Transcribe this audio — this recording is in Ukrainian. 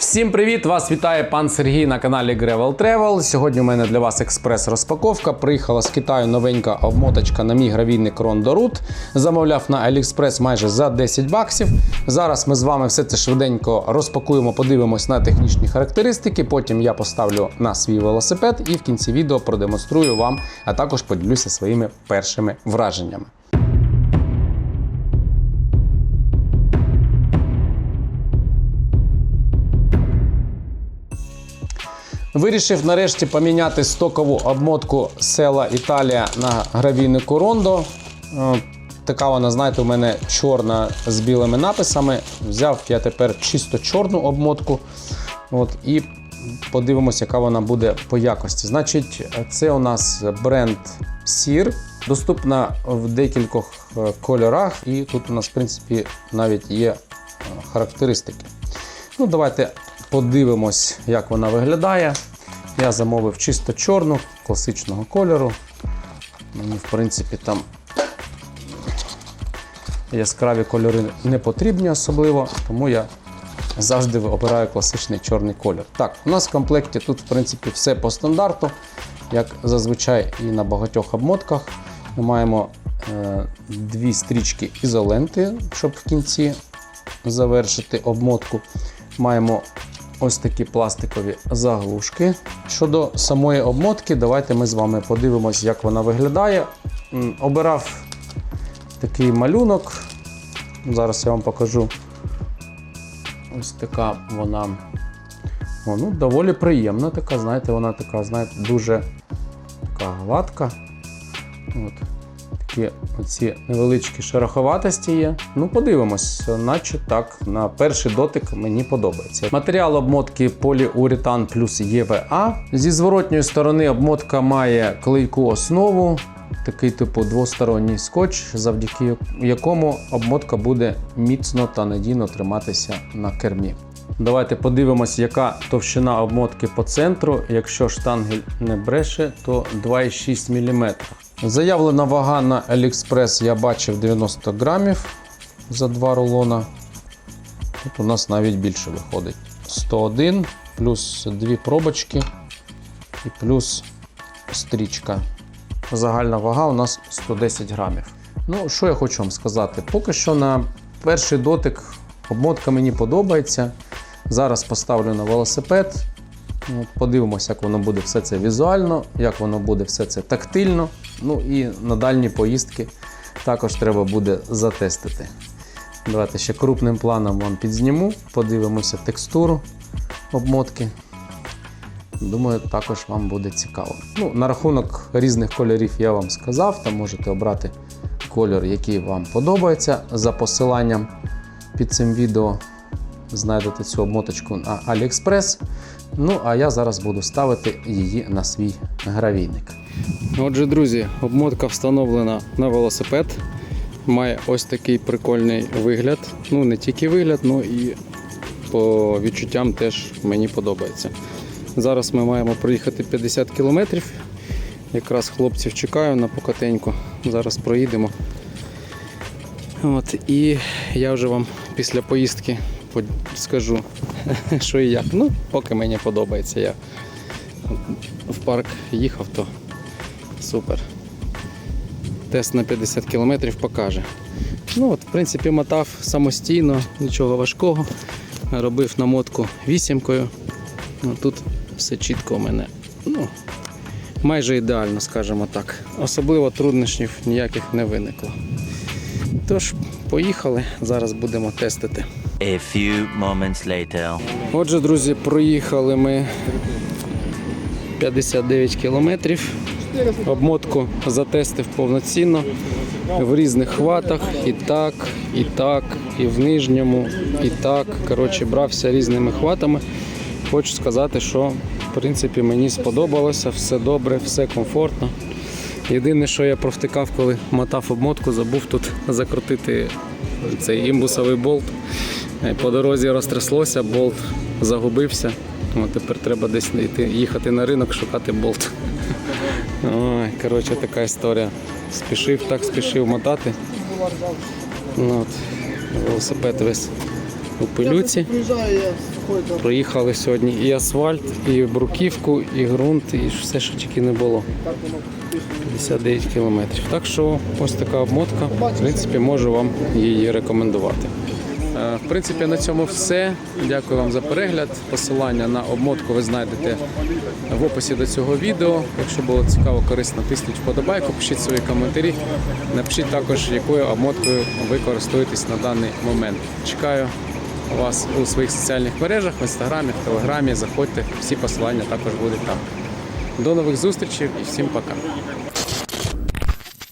Всім привіт! Вас вітає пан Сергій на каналі Gravel Travel. Сьогодні у мене для вас експрес-розпаковка. Приїхала з Китаю новенька обмоточка на мій гравійник Root. Замовляв на AliExpress майже за 10 баксів. Зараз ми з вами все це швиденько розпакуємо, подивимось на технічні характеристики. Потім я поставлю на свій велосипед і в кінці відео продемонструю вам, а також поділюся своїми першими враженнями. Вирішив нарешті поміняти стокову обмотку села Італія на гравійнику Рондо. Е, Така вона, знаєте, у мене чорна з білими написами. Взяв я тепер чисто чорну обмотку. От, і подивимося, яка вона буде по якості. Значить, це у нас бренд Сір. Доступна в декількох е, кольорах, і тут у нас, в принципі, навіть є е, характеристики. Ну, давайте подивимось, як вона виглядає. Я замовив чисто чорну, класичного кольору. Мені, в принципі, там яскраві кольори не потрібні особливо, тому я завжди обираю класичний чорний колір. Так, у нас в комплекті тут, в принципі, все по стандарту, як зазвичай і на багатьох обмотках. Ми маємо е, дві стрічки ізоленти, щоб в кінці завершити обмотку. Маємо ось такі пластикові заглушки. Щодо самої обмотки, давайте ми з вами подивимось, як вона виглядає. Обирав такий малюнок. Зараз я вам покажу. Ось така вона. О, ну, доволі приємна така, знаєте, вона така, знаєте, дуже така гладка. От. Такі оці невеличкі шероховатості є. Ну, подивимось, наче так, на перший дотик мені подобається. Матеріал обмотки поліуретан плюс ЄВА. Зі зворотньої сторони обмотка має клейку основу, такий типу двосторонній скотч, завдяки якому обмотка буде міцно та надійно триматися на кермі. Давайте подивимось, яка товщина обмотки по центру. Якщо штангель не бреше, то 2,6 мм. Заявлена вага на AliExpress я бачив 90 грамів за два рулона. Тут у нас навіть більше виходить. 101 плюс дві пробочки і плюс стрічка. Загальна вага у нас 110 грамів. Ну, що я хочу вам сказати? Поки що на перший дотик обмотка мені подобається. Зараз поставлю на велосипед. От, Подивимося, як воно буде все це візуально, як воно буде все це тактильно. Ну і на дальні поїздки також треба буде затестити. Давайте ще крупним планом вам підзніму, подивимося текстуру обмотки. Думаю, також вам буде цікаво. Ну, на рахунок різних кольорів я вам сказав, там можете обрати кольор, який вам подобається за посиланням під цим відео. Знайдете цю обмоточку на AliExpress. Ну, а я зараз буду ставити її на свій гравійник. Отже, друзі, обмотка встановлена на велосипед. Має ось такий прикольний вигляд. Ну, не тільки вигляд, ну і по відчуттям теж мені подобається. Зараз ми маємо проїхати 50 кілометрів. Якраз хлопців чекаю на покатеньку. Зараз проїдемо. От, і я вже вам після поїздки скажу, що і як. Ну, поки мені подобається. Я в парк їхав, то супер. Тест на 50 кілометрів покаже. Ну от, в принципі, мотав самостійно, нічого важкого. Робив намотку вісімкою. Ну, тут все чітко у мене. Ну, майже ідеально, скажімо так. Особливо труднощів ніяких не виникло. Тож, поїхали, зараз будемо тестити. A few moments later. Отже, друзі, проїхали ми 59 кілометрів. Обмотку затестив повноцінно в різних хватах. І так, і так, і в нижньому, і так. Коротше, брався різними хватами. Хочу сказати, що в принципі мені сподобалося, все добре, все комфортно. Єдине, що я провтикав, коли мотав обмотку, забув тут закрутити цей імбусовий болт. Е, По дорозі розтряслося, болт загубився. От тепер треба десь йти, їхати на ринок, шукати болт. Ой, коротше, така історія. Спішив, так спішив мотати. Ну, от, велосипед весь у пилюці. Проїхали сьогодні і асфальт, і бруківку, і ґрунт, і все, що тільки не було. 59 кілометрів. Так що ось така обмотка. В принципі, можу вам її рекомендувати. Е, В принципі, на цьому все. Дякую вам за перегляд. Посилання на обмотку ви знайдете в описі до цього відео. Якщо було цікаво, корисно, тисніть вподобайку, пишіть свої коментарі. Напишіть також, якою обмоткою ви користуєтесь на даний момент. Чекаю вас у своїх соціальних мережах, в інстаграмі, в телеграмі. Заходьте, всі посилання також будуть там. До нових зустрічей і всім пока.